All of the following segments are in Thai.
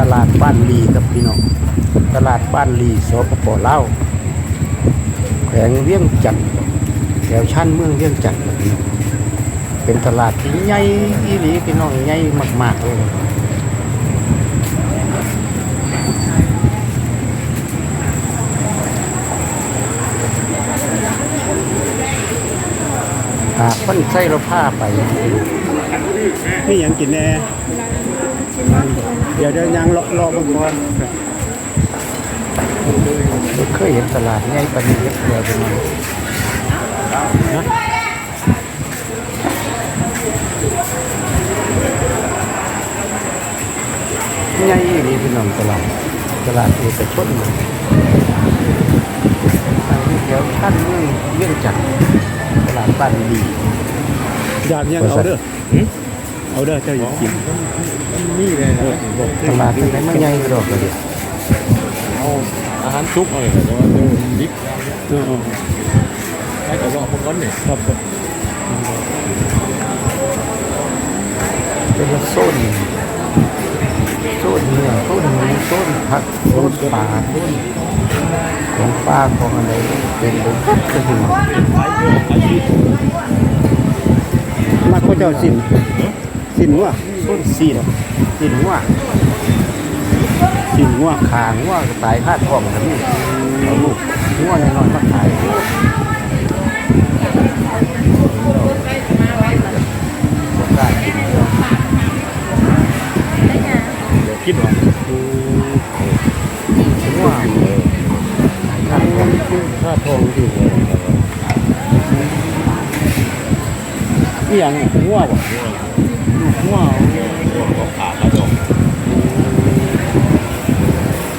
ตลาดบ้านลีครับพี่น้องตลาดบ้านลีสปปล่าแขวงเวียงจันทน์แถวชั้นเมืองเวียงจันทน์ครับพี่น้องเป็นตลาดที่ใหญ่อีหลีพี่น้องใหญ่มากๆเลยหากเพิ่นใส่เราผ้าไปนี่ยังกินแน่ เดี๋ยวเดี๋ยวยังรอรอเบางก่อนเคยเห็นตลาดใหญ่ปานนี้เดียวเป็นไงนะใหญ่อีหลีพี่น้องตลาดตลาดเอกชนอันนี้แถวชั้นเมืองจันทน์ตลาดบ้านดีอยากยังเอาเด้อ เอาเด้อเจ้าอยากกินนี่เลยนะบอกตลาดที่ไหนมาใหญ่กระดอกกระเดียวเอาอาหารซุปเอาเลยแต่ว่าเออดิบเออให้แต่ว่าพวกนั้นเนี่ยครับครับเป็นละโซนโซนเนื้อโซนหมูโซนผักโซนปลาโซนของปลาของอะไรเป็นเลยก็ถึงมักก็เจ้าสิน สินวัวต้นซีนซีนหัวสินวัวขางหัวตายคาดท้องกันนี่เอาลูกหัวน่นอนมาขายกินเดี๋ยวคิดว่าวขางหัวค่าทองอยู่นี่ยังวัวบ่ ลูกว่าของขาดแล้วดอก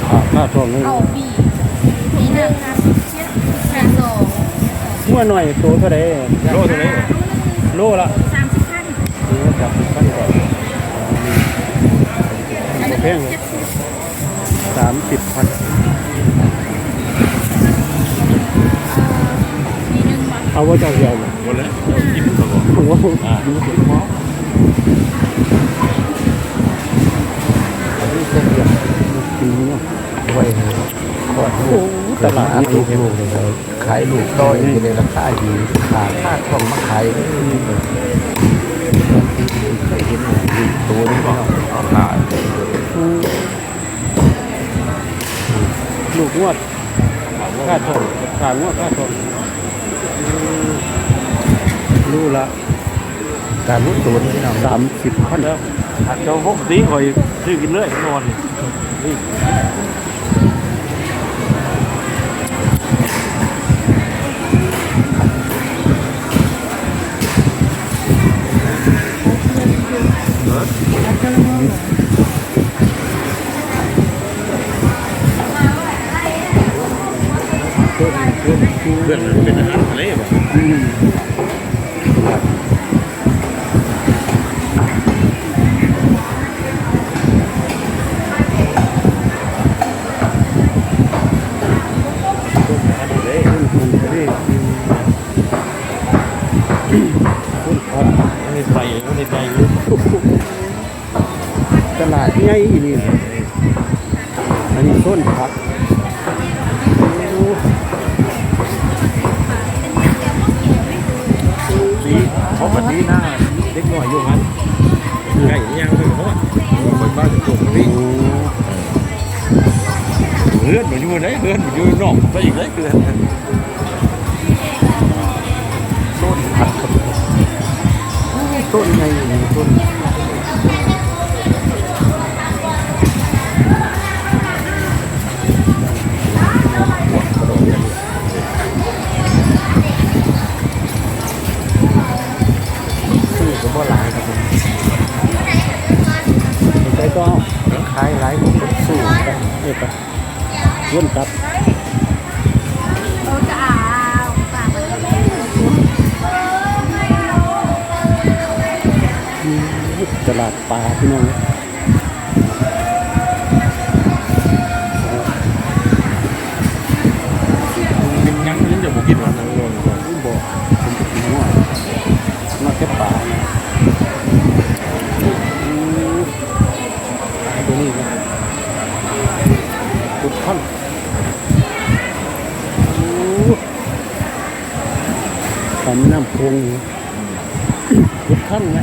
อ่าค่าทองนี่เอาบีนี่นะคะเชียแค่สองวัวหน่อยโตเท่าใดโลเท่าไหร่โลละสามสิบขั้นเออจับขั้นก่อนอันนี้แพงเลยเจ็ดสิบสามสิบพันมีหนึ่งบาทเอาว่าเจ้าเดียวบ่หมดแล้วกินก่อนโอ้โหอ่าอันนี้เส้นเดี ไว้ขอดลูกตลาดลูกลูกเลยขายลูกต้อยในราคาดีขาค่าทองมาขายเคยเห็นลูกตัวนี้ก็เอาขายลูกงวดค่าทองขางวดค่าทองลูกละ การรู้ตัวนี่น้องสามสิบพันแล้วอาจจะพกตีคอยซื้อกินเลยนอนนี่เพื่อนเป็นอาหาร ญ่นี่อันนี้ต้นผักสีเพราะวันนี้หน้าเด็กน้อยอยู่มันไก่ย่างไปเพราะว่าคนบ้านจะตกนี่เลื่อนมาอยู่ไหนเลื่อนมาอยู่นอกไปอีกเลยเลื่อนต้นครับต้นไงต้น วนกลับโอ้จะอาปากมันก็ไม่ได้ตลาดปลาพี่น้องกินยังยังจะบอกกินวันนั้นเลยนี่บอกผมจะกินหัวมาแค่ปลาตัวนี้นะ แม่น้ำคงทุกขั้นไห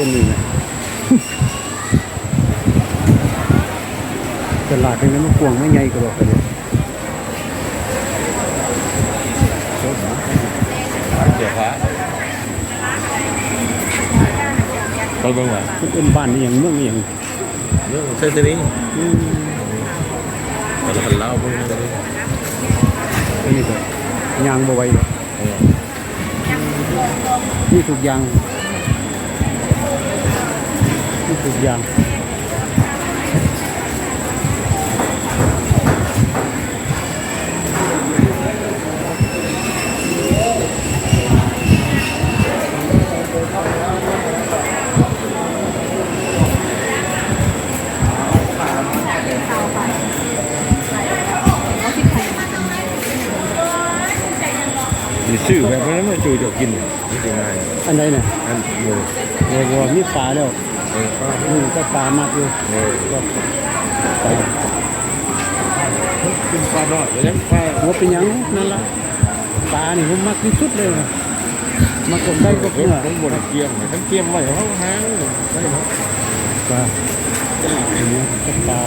ตัวนี้นะตลาดเป็นน้ำกวางไม่ใหญ่ก็หรอกอันนี้เดี๋ยวพระเราต้องมามันเป็นบ้านนี่อย่างเมืองนี่อย่างเรื่องเส้นนี้อืมเราจะเล่าพวกนี้เลยอันนี้ก็ยางบไหวหรอก นี่ทุกอย่าง นี่ทุกอย่างมีชื่อแบบนั้นมันจูจะกินนี่จะง่ายอันใดเนี่ยอันโมเรียกว่ามีปลาแล้วเออป้าอืมก็ปลามากอยู่เออก็ปลากินปลาดอดแล้วยังปลาหัวเป็นหยังนั่นละปลานี่ผมมักที่สุดเลยนะมักกบได้ก็เพิ่เพื่มอทั้งบนเกียมทั้งเกียมไว้เขาหางได้ไหมปลาอันนี้ก็ปลา